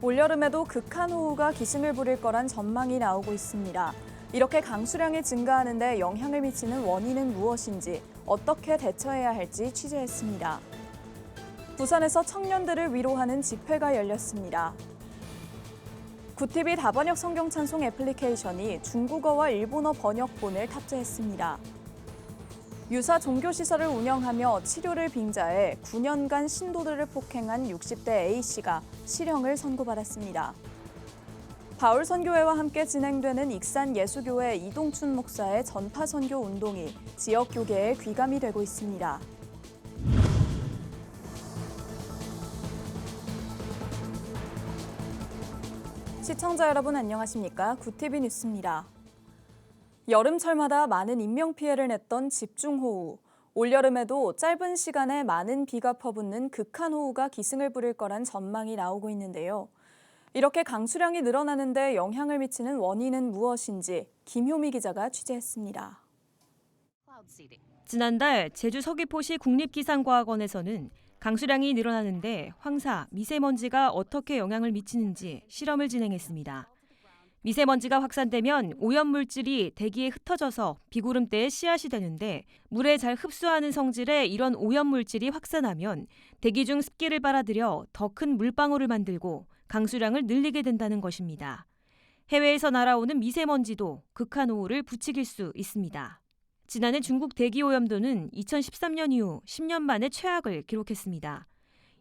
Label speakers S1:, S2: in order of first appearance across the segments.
S1: 올여름에도 극한 호우가 기승을 부릴 거란 전망이 나오고 있습니다. 이렇게 강수량이 증가하는데 영향을 미치는 원인은 무엇인지 어떻게 대처해야 할지 취재했습니다. 부산에서 청년들을 위로하는 집회가 열렸습니다. 구티비 다번역 성경 찬송 애플리케이션이 중국어와 일본어 번역본을 탑재했습니다. 유사 종교시설을 운영하며 치료를 빙자해 9년간 신도들을 폭행한 60대 A씨가 실형을 선고받았습니다. 바울 선교회와 함께 진행되는 익산 예수교회 이동춘 목사의 전파 선교 운동이 지역 교계에 귀감이 되고 있습니다. 시청자 여러분 안녕하십니까? 구티비 뉴스입니다. 여름철마다 많은 인명피해를 냈던 집중호우. 올여름에도 짧은 시간에 많은 비가 퍼붓는 극한호우가 기승을 부릴 거란 전망이 나오고 있는데요. 이렇게 강수량이 늘어나는데 영향을 미치는 원인은 무엇인지 김효미 기자가 취재했습니다.
S2: 지난달 제주 서귀포시 국립기상과학원에서는 강수량이 늘어나는데 황사, 미세먼지가 어떻게 영향을 미치는지 실험을 진행했습니다. 미세먼지가 확산되면 오염물질이 대기에 흩어져서 비구름대에 씨앗이 되는데 물에 잘 흡수하는 성질의 이런 오염물질이 확산하면 대기 중 습기를 빨아들여 더 큰 물방울을 만들고 강수량을 늘리게 된다는 것입니다. 해외에서 날아오는 미세먼지도 극한호우를 부추길 수 있습니다. 지난해 중국 대기 오염도는 2013년 이후 10년 만에 최악을 기록했습니다.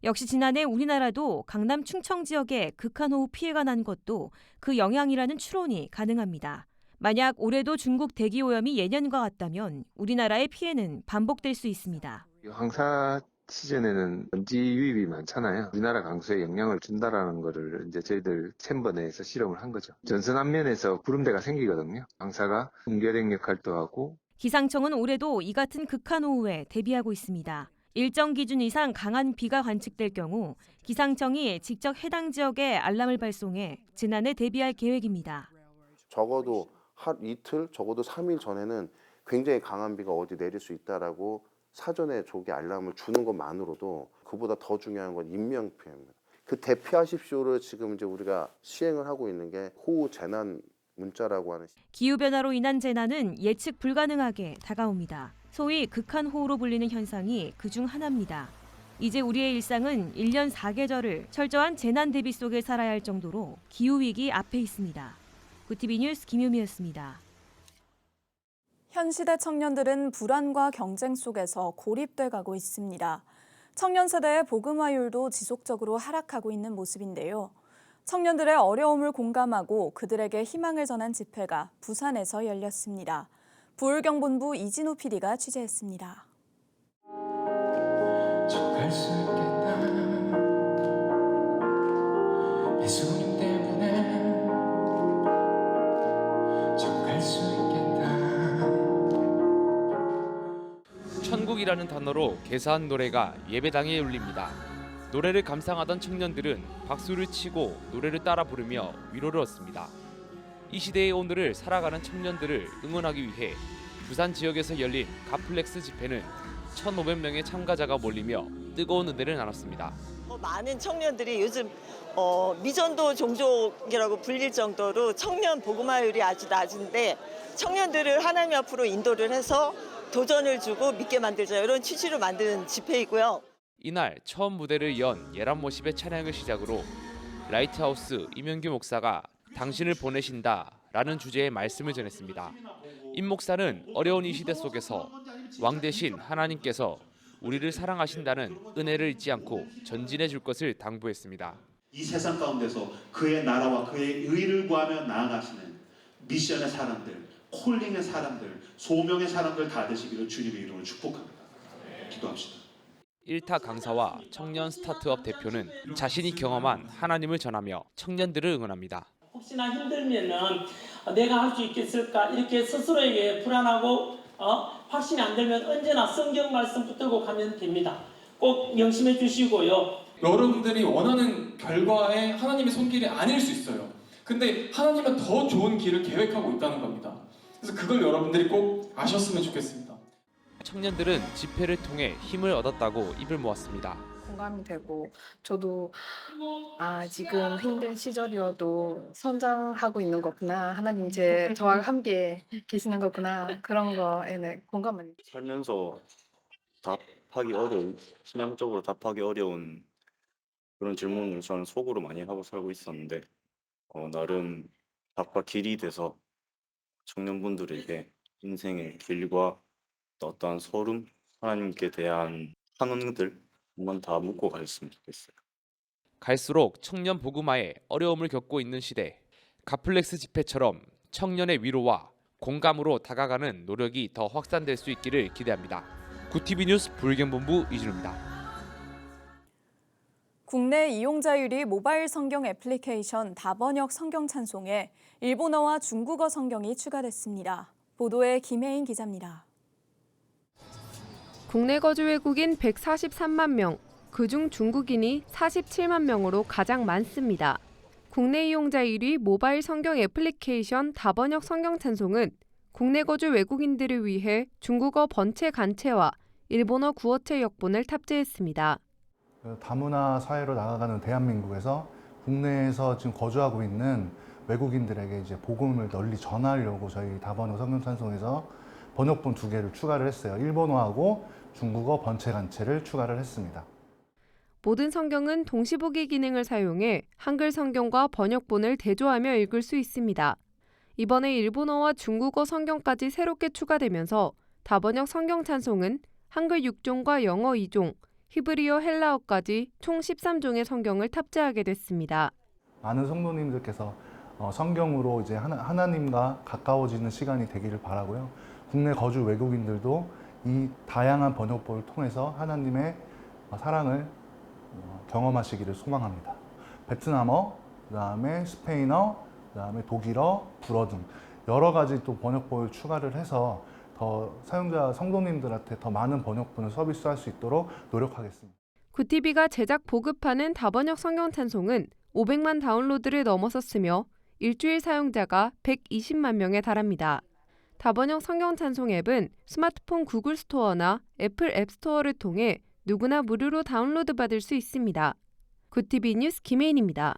S2: 역시 지난해 우리나라도 강남 충청 지역에 극한호우 피해가 난 것도 그 영향이라는 추론이 가능합니다. 만약 올해도 중국 대기 오염이 예년과 같다면 우리나라의 피해는 반복될 수 있습니다.
S3: 황사 시즌에는 먼지 유입이 많잖아요. 우리나라 강수에 영향을 준다라는 거를 이제 저희들 챔버 내에서 실험을 한 거죠. 전선 앞면에서 구름대가 생기거든요. 황사가 붕괴력 역할도 하고
S2: 기상청은 올해도 이 같은 극한호우에 대비하고 있습니다. 일정 기준 이상 강한 비가 관측될 경우 기상청이 직접 해당 지역에 알람을 발송해 지난해 대비할 계획입니다.
S4: 적어도 한 이틀, 적어도 3일 전에는 굉장히 강한 비가 어디 내릴 수 있다라고 사전에 조기 알람을 주는 것만으로도 그보다 더 중요한 건 인명 피해입니다. 그 대피하십시오를 지금 이제 우리가 시행을 하고 있는 게 호우 재난 문자라고 하는
S2: 기후 변화로 인한 재난은 예측 불가능하게 다가옵니다. 소위 극한 호우로 불리는 현상이 그 중 하나입니다. 이제 우리의 일상은 1년 4계절을 철저한 재난 대비 속에 살아야 할 정도로 기후 위기 앞에 있습니다. 구티비 뉴스 김유미였습니다.
S1: 현 시대 청년들은 불안과 경쟁 속에서 고립돼 가고 있습니다. 청년 세대의 복음화율도 지속적으로 하락하고 있는 모습인데요. 청년들의 어려움을 공감하고 그들에게 희망을 전한 집회가 부산에서 열렸습니다. 부울경본부 이진우 PD가 취재했습니다.
S5: 천국이라는 단어로 개사한 노래가 예배당에 울립니다. 노래를 감상하던 청년들은 박수를 치고 노래를 따라 부르며 위로를 얻습니다. 이 시대의 오늘을 살아가는 청년들을 응원하기 위해 부산 지역에서 열린 가플렉스 집회는 1,500명의 참가자가 몰리며 뜨거운 은혜를 나눴습니다.
S6: 어, 많은 청년들이 요즘 어, 미전도 종족이라고 불릴 정도로 청년 복음화율이 아주 낮은데 청년들을 하나님 앞으로 인도를 해서 도전을 주고 믿게 만들자 이런 취지로 만든 집회이고요.
S5: 이날 처음 무대를 연 예람 모십의 찬양을 시작으로 라이트하우스 이명규 목사가 당신을 보내신다라는 주제의 말씀을 전했습니다. 임 목사는 어려운 이 시대 속에서 왕 대신 하나님께서 우리를 사랑하신다는 은혜를 잊지 않고 전진해 줄 것을 당부했습니다.
S7: 이 세상 가운데서 그의 나라와 그의 의를 구하며 나아가시는 미션의 사람들, 콜링의 사람들, 소명의 사람들 다 되시기를 주님의 이름으로 축복합니다. 기도합시다.
S5: 일타 강사와 청년 스타트업 대표는 자신이 경험한 하나님을 전하며 청년들을 응원합니다.
S8: 혹시나 힘들면은 어, 내가 할 수 있겠을까 이렇게 스스로에게 불안하고 어? 확신이 안 들면 언제나 성경 말씀 붙들고 가면 됩니다. 꼭 명심해 주시고요.
S9: 여러분들이 원하는 결과에 하나님의 손길이 아닐 수 있어요 근데 하나님은 더 좋은 길을 계획하고 있다는 겁니다 그래서 그걸 여러분들이 꼭 아셨으면 좋겠습니다
S5: 청년들은 집회를 통해 힘을 얻었다고 입을 모았습니다.
S10: 공감이 되고 저도 아 지금 힘든 시절이어도 성장하고 있는 거구나. 하나님 제 저와 함께 계시는 거구나. 그런 거에는 공감을
S11: 살면서 답하기 어려운 신앙적으로 답하기 어려운 그런 질문을 저는 속으로 많이 하고 살고 있었는데 어, 나름 답과 길이 돼서 청년분들에게 인생의 길과 또 어떠한 소름 하나님께 대한 환원들 한번 다 묻고 가셨으면 좋겠어요.
S5: 갈수록 청년 복음화에 어려움을 겪고 있는 시대 가플렉스 집회처럼 청년의 위로와 공감으로 다가가는 노력이 더 확산될 수 있기를 기대합니다. 구티비 뉴스 불경본부 이준우입니다.
S1: 국내 이용자율이 모바일 성경 애플리케이션 다번역 성경 찬송에 일본어와 중국어 성경이 추가됐습니다. 보도에 김혜인 기자입니다.
S12: 국내 거주 외국인 143만 명, 그중 중국인이 47만 명으로 가장 많습니다. 국내 이용자 1위 모바일 성경 애플리케이션 다번역 성경 찬송은 국내 거주 외국인들을 위해 중국어 번체 간체와 일본어 구어체 역본을 탑재했습니다.
S13: 그 다문화 사회로 나아가는 대한민국에서 국내에서 지금 거주하고 있는 외국인들에게 이제 복음을 널리 전하려고 저희 다번호 성경 찬송에서 번역본 두 개를 추가를 했어요. 일본어하고 중국어 번체 간체를 추가를 했습니다.
S12: 모든 성경은 동시보기 기능을 사용해 한글 성경과 번역본을 대조하며 읽을 수 있습니다. 이번에 일본어와 중국어 성경까지 새롭게 추가되면서 다번역 성경 찬송은 한글 6종과 영어 2종, 히브리어 헬라어까지 총 13종의 성경을 탑재하게 됐습니다.
S13: 많은 성도님들께서 어, 성경으로 이제 하나, 하나님과 가까워지는 시간이 되기를 바라고요. 국내 거주 외국인들도 이 다양한 번역본을 통해서 하나님의 어, 사랑을 어, 경험하시기를 소망합니다. 베트남어, 그다음에 스페인어, 그다음에 독일어, 불어 등 여러 가지 또 번역본을 추가를 해서 더 사용자 성도님들한테 더 많은 번역본을 서비스할 수 있도록 노력하겠습니다.
S12: 구티비가 제작 보급하는 다번역 성경 찬송은 500만 다운로드를 넘어섰으며 일주일 사용자가 120만 명에 달합니다. 다번역 성경 찬송 앱은 스마트폰 구글 스토어나 애플 앱 스토어를 통해 누구나 무료로 다운로드 받을 수 있습니다. 구티비 뉴스 김혜인입니다.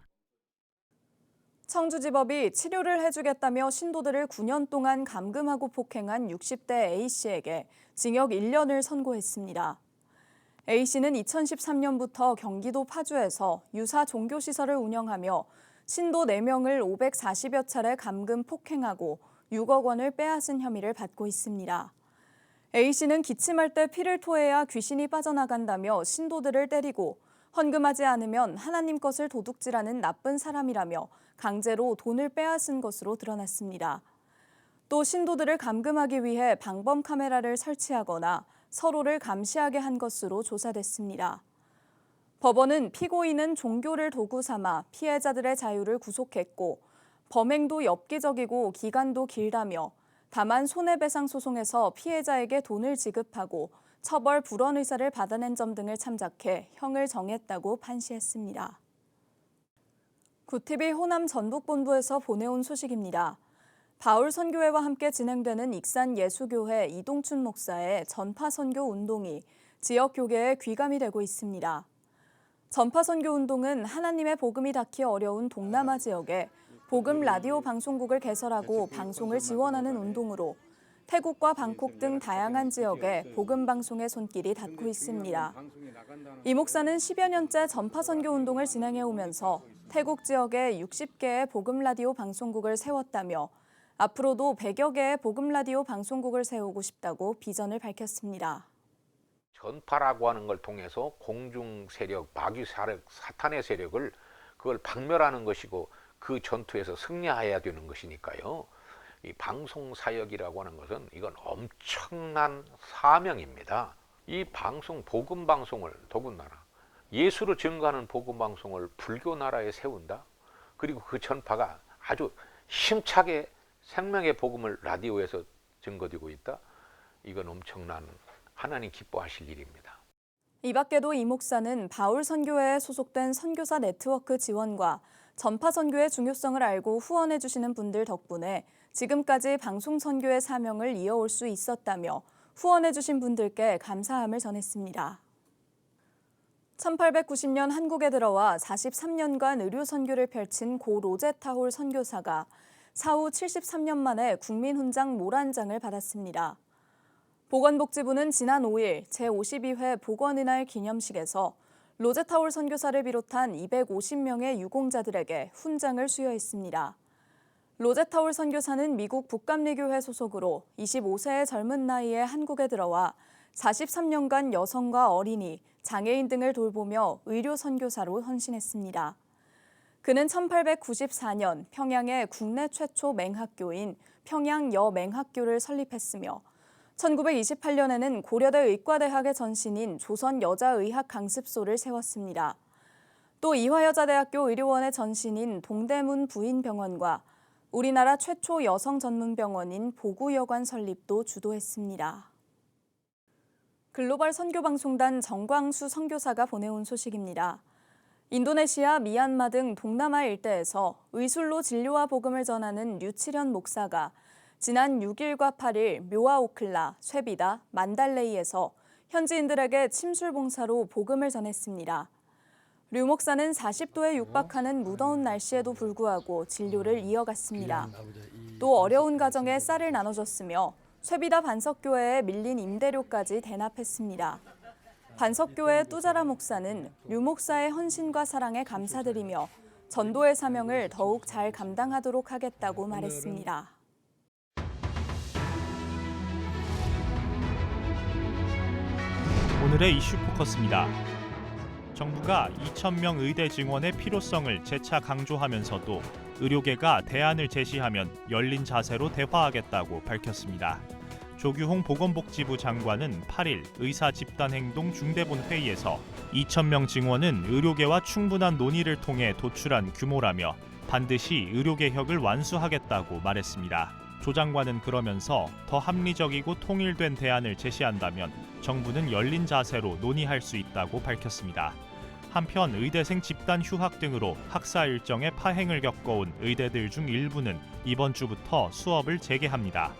S1: 청주지법이 치료를 해주겠다며 신도들을 9년 동안 감금하고 폭행한 60대 A씨에게 징역 1년을 선고했습니다. A씨는 2013년부터 경기도 파주에서 유사 종교시설을 운영하며 신도 4명을 540여 차례 감금 폭행하고 6억 원을 빼앗은 혐의를 받고 있습니다. A씨는 기침할 때 피를 토해야 귀신이 빠져나간다며 신도들을 때리고 헌금하지 않으면 하나님 것을 도둑질하는 나쁜 사람이라며 강제로 돈을 빼앗은 것으로 드러났습니다. 또 신도들을 감금하기 위해 방범 카메라를 설치하거나 서로를 감시하게 한 것으로 조사됐습니다. 법원은 피고인은 종교를 도구 삼아 피해자들의 자유를 구속했고 범행도 엽기적이고 기간도 길다며 다만 손해배상 소송에서 피해자에게 돈을 지급하고 처벌 불원 의사를 받아낸 점 등을 참작해 형을 정했다고 판시했습니다. 구티비 호남 전북본부에서 보내온 소식입니다. 바울 선교회와 함께 진행되는 익산 예수교회 이동춘 목사의 전파 선교 운동이 지역 교계에 귀감이 되고 있습니다. 전파 선교 운동은 하나님의 복음이 닿기 어려운 동남아 지역에 복음 라디오 방송국을 개설하고 방송을 지원하는 운동으로 태국과 방콕 등 다양한 지역에 복음 방송의 손길이 닿고 있습니다. 이 목사는 10여 년째 전파 선교 운동을 진행해 오면서 태국 지역에 60개의 복음 라디오 방송국을 세웠다며 앞으로도 100여 개의 복음 라디오 방송국을 세우고 싶다고 비전을 밝혔습니다.
S14: 전파라고 하는 걸 통해서 공중 세력, 마귀 세력, 사탄의 세력을 그걸 박멸하는 것이고 그 전투에서 승리해야 되는 것이니까요. 이 방송 사역이라고 하는 것은 이건 엄청난 사명입니다. 이 방송 복음 방송을 더군다나 예수를 증거하는 복음 방송을 불교 나라에 세운다. 그리고 그 전파가 아주 힘차게 생명의 복음을 라디오에서 증거되고 있다. 이건 엄청난 하나님 기뻐하실 일입니다.
S1: 이 밖에도 이 목사는 바울 선교회에 소속된 선교사 네트워크 지원과 전파 선교의 중요성을 알고 후원해 주시는 분들 덕분에 지금까지 방송 선교의 사명을 이어올 수 있었다며 후원해 주신 분들께 감사함을 전했습니다. 1890년 한국에 들어와 43년간 의료 선교를 펼친 고 로제타 홀 선교사가 사후 73년 만에 국민훈장 모란장을 받았습니다. 보건복지부는 지난 5일 제52회 보건의 날 기념식에서 로제타올 선교사를 비롯한 250명의 유공자들에게 훈장을 수여했습니다. 로제타올 선교사는 미국 북감리교회 소속으로 25세의 젊은 나이에 한국에 들어와 43년간 여성과 어린이, 장애인 등을 돌보며 의료 선교사로 헌신했습니다. 그는 1894년 평양의 국내 최초 맹학교인 평양 여맹학교를 설립했으며 1928년에는 고려대 의과대학의 전신인 조선여자의학강습소를 세웠습니다. 또 이화여자대학교 의료원의 전신인 동대문 부인병원과 우리나라 최초 여성 전문 병원인 보구여관 설립도 주도했습니다. 글로벌 선교방송단 정광수 선교사가 보내온 소식입니다. 인도네시아, 미얀마 등 동남아 일대에서 의술로 진료와 복음을 전하는 류치련 목사가 지난 6일과 8일 묘아오클라, 쇠비다, 만달레이에서 현지인들에게 침술 봉사로 복음을 전했습니다. 류 목사는 40도에 육박하는 무더운 날씨에도 불구하고 진료를 이어갔습니다. 또 어려운 가정에 쌀을 나눠줬으며 쇠비다 반석교회에 밀린 임대료까지 대납했습니다. 반석교회 뚜자라 목사는 류 목사의 헌신과 사랑에 감사드리며 전도의 사명을 더욱 잘 감당하도록 하겠다고 말했습니다.
S15: 오늘의 이슈 포커스입니다. 정부가 2,000명 의대 증원의 필요성을 재차 강조하면서도 의료계가 대안을 제시하면 열린 자세로 대화하겠다고 밝혔습니다. 조규홍 보건복지부 장관은 8일 의사 집단 행동 중대본 회의에서 2,000명 증원은 의료계와 충분한 논의를 통해 도출한 규모라며 반드시 의료개혁을 완수하겠다고 말했습니다. 조 장관은 그러면서 더 합리적이고 통일된 대안을 제시한다면 정부는 열린 자세로 논의할 수 있다고 밝혔습니다. 한편 의대생 집단 휴학 등으로 학사 일정의 파행을 겪어온 의대들 중 일부는 이번 주부터 수업을 재개합니다.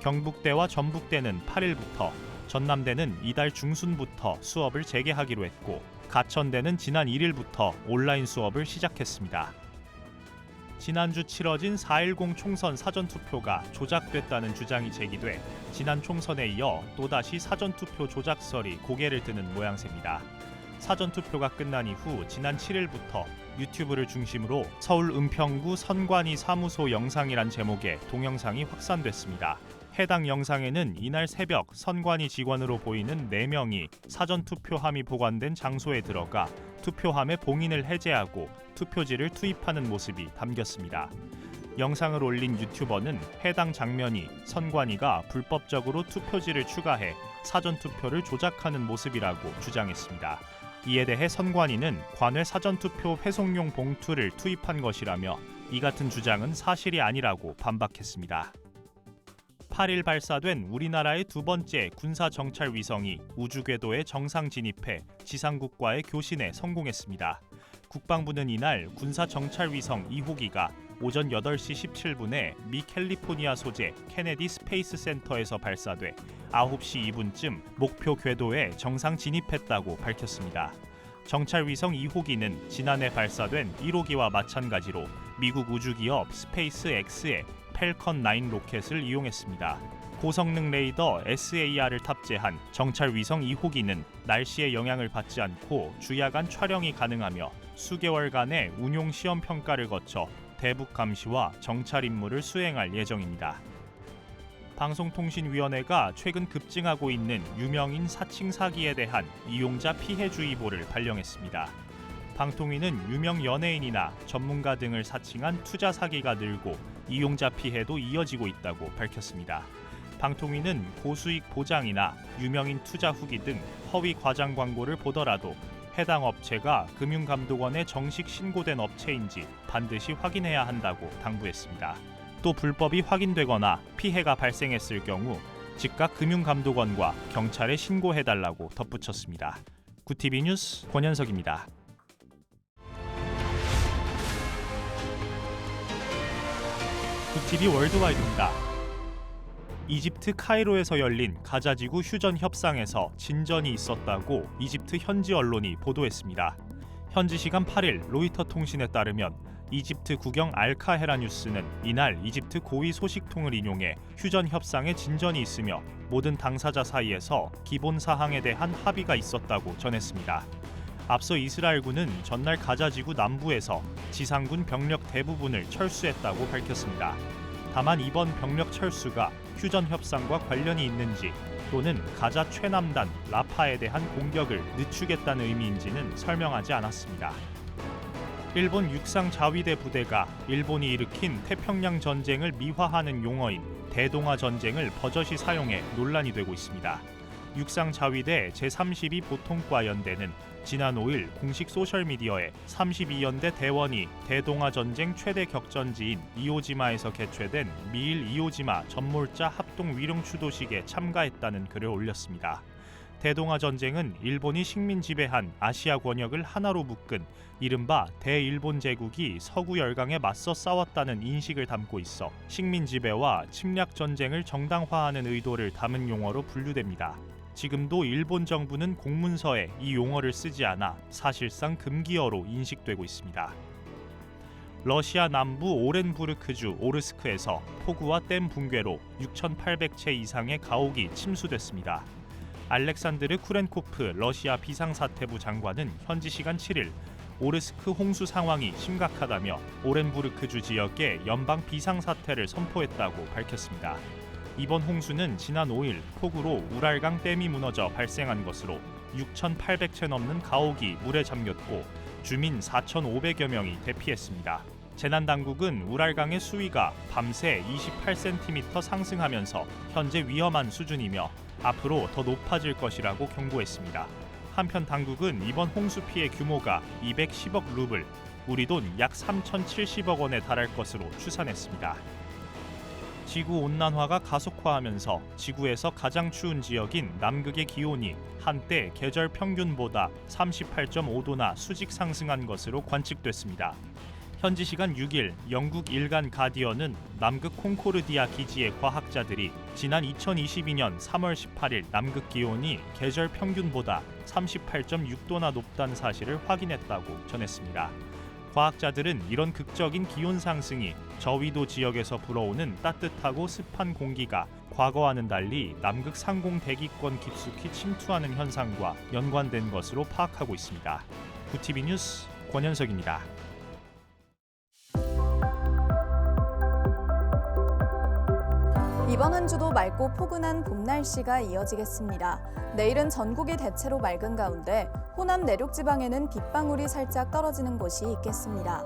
S15: 경북대와 전북대는 8일부터, 전남대는 이달 중순부터 수업을 재개하기로 했고 가천대는 지난 1일부터 온라인 수업을 시작했습니다. 지난주 치러진 4.10 총선 사전투표가 조작됐다는 주장이 제기돼 지난 총선에 이어 또다시 사전투표 조작설이 고개를 드는 모양새입니다. 사전투표가 끝난 이후 지난 7일부터 유튜브를 중심으로 서울 은평구 선관위 사무소 영상이란 제목의 동영상이 확산됐습니다. 해당 영상에는 이날 새벽 선관위 직원으로 보이는 4명이 사전 투표함이 보관된 장소에 들어가 투표함의 봉인을 해제하고 투표지를 투입하는 모습이 담겼습니다. 영상을 올린 유튜버는 해당 장면이 선관위가 불법적으로 투표지를 추가해 사전 투표를 조작하는 모습이라고 주장했습니다. 이에 대해 선관위는 관외 사전 투표 회송용 봉투를 투입한 것이라며 이 같은 주장은 사실이 아니라고 반박했습니다. 8일 발사된 우리나라의 두 번째 군사 정찰 위성이 우주 궤도에 정상 진입해 지상국과의 교신에 성공했습니다. 국방부는 이날 군사 정찰 위성 2호기가 오전 8시 17분에 미 캘리포니아 소재 케네디 스페이스 센터에서 발사돼 9시 2분쯤 목표 궤도에 정상 진입했다고 밝혔습니다. 정찰 위성 2호기는 지난해 발사된 1호기와 마찬가지로 미국 우주기업 스페이스 X의 펠컨 9 로켓을 이용했습니다. 고성능 레이더 SAR을 탑재한 정찰 위성 2호기는 날씨의 영향을 받지 않고 주야간 촬영이 가능하며 수개월간의 운용 시험 평가를 거쳐 대북 감시와 정찰 임무를 수행할 예정입니다. 방송통신위원회가 최근 급증하고 있는 유명인 사칭 사기에 대한 이용자 피해주의보를 발령했습니다. 방통위는 유명 연예인이나 전문가 등을 사칭한 투자 사기가 늘고 이용자 피해도 이어지고 있다고 밝혔습니다. 방통위는 고수익 보장이나 유명인 투자 후기 등 허위 과장 광고를 보더라도 해당 업체가 금융감독원에 정식 신고된 업체인지 반드시 확인해야 한다고 당부했습니다. 또 불법이 확인되거나 피해가 발생했을 경우 즉각 금융감독원과 경찰에 신고해달라고 덧붙였습니다. 구티비 뉴스 권현석입니다. 구티비 월드와이드입니다. 이집트 카이로에서 열린 가자지구 휴전 협상에서 진전이 있었다고 이집트 현지 언론이 보도했습니다. 현지 시간 8일 로이터 통신에 따르면 이집트 국영 알카헤라 뉴스는 이날 이집트 고위 소식통을 인용해 휴전 협상에 진전이 있으며 모든 당사자 사이에서 기본 사항에 대한 합의가 있었다고 전했습니다. 앞서 이스라엘군은 전날 가자지구 남부에서 지상군 병력 대부분을 철수했다고 밝혔습니다. 다만 이번 병력 철수가 휴전 협상과 관련이 있는지 또는 가자 최남단 라파에 대한 공격을 늦추겠다는 의미인지는 설명하지 않았습니다. 일본 육상 자위대 부대가 일본이 일으킨 태평양 전쟁을 미화하는 용어인 대동아 전쟁을 버젓이 사용해 논란이 되고 있습니다. 육상 자위대 제32 보통과 연대는 지난 5일 공식 소셜 미디어에 32연대 대원이 대동아 전쟁 최대 격전지인 이오지마에서 개최된 미일 이오지마 전몰자 합동 위령 추도식에 참가했다는 글을 올렸습니다. 대동아 전쟁은 일본이 식민 지배한 아시아 권역을 하나로 묶은 이른바 대일본 제국이 서구 열강에 맞서 싸웠다는 인식을 담고 있어 식민 지배와 침략 전쟁을 정당화하는 의도를 담은 용어로 분류됩니다. 지금도 일본 정부는 공문서에 이 용어를 쓰지 않아 사실상 금기어로 인식되고 있습니다. 러시아 남부 오렌부르크주 오르스크에서 폭우와 댐 붕괴로 6,800채 이상의 가옥이 침수됐습니다. 알렉산드르 쿠렌코프 러시아 비상사태부 장관은 현지 시간 7일 오르스크 홍수 상황이 심각하다며 오렌부르크주 지역에 연방 비상사태를 선포했다고 밝혔습니다. 이번 홍수는 지난 5일 폭우로 우랄강 댐이 무너져 발생한 것으로 6,800채 넘는 가옥이 물에 잠겼고 주민 4,500여 명이 대피했습니다. 재난 당국은 우랄강의 수위가 밤새 28cm 상승하면서 현재 위험한 수준이며 앞으로 더 높아질 것이라고 경고했습니다. 한편 당국은 이번 홍수 피해 규모가 210억 루블, 우리 돈 약 3,070억 원에 달할 것으로 추산했습니다. 지구 온난화가 가속화하면서 지구에서 가장 추운 지역인 남극의 기온이 한때 계절 평균보다 38.5도나 수직 상승한 것으로 관측됐습니다. 현지 시간 6일 영국 일간 가디언은 남극 콩코르디아 기지의 과학자들이 지난 2022년 3월 18일 남극 기온이 계절 평균보다 38.6도나 높다는 사실을 확인했다고 전했습니다. 과학자들은 이런 극적인 기온 상승이 저위도 지역에서 불어오는 따뜻하고 습한 공기가 과거와는 달리 남극 상공 대기권 깊숙이 침투하는 현상과 연관된 것으로 파악하고 있습니다. 구티비 뉴스 권현석입니다.
S1: 이번 한 주도 맑고 포근한 봄 날씨가 이어지겠습니다. 내일은 전국이 대체로 맑은 가운데 호남 내륙 지방에는 빗방울이 살짝 떨어지는 곳이 있겠습니다.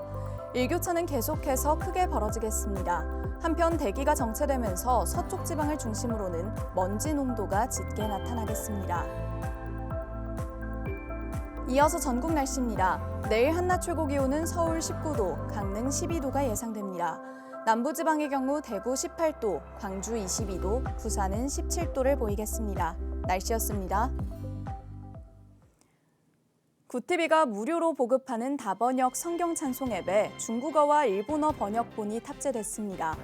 S1: 일교차는 계속해서 크게 벌어지겠습니다. 한편 대기가 정체되면서 서쪽 지방을 중심으로는 먼지 농도가 짙게 나타나겠습니다. 이어서 전국 날씨입니다. 내일 한낮 최고 기온은 서울 19도, 강릉 12도가 예상됩니다. 남부지방의 경우 대구 18도, 광주 22도, 부산은 17도를 보이겠습니다. 날씨였습니다. 구티비가 무료로 보급하는 다번역 성경 찬송 앱에 중국어와 일본어 번역본이 탑재됐습니다.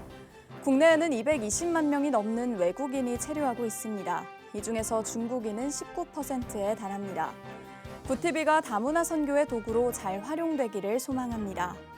S1: 국내에는 220만 명이 넘는 외국인이 체류하고 있습니다. 이 중에서 중국인은 19%에 달합니다. 구티비가 다문화 선교의 도구로 잘 활용되기를 소망합니다.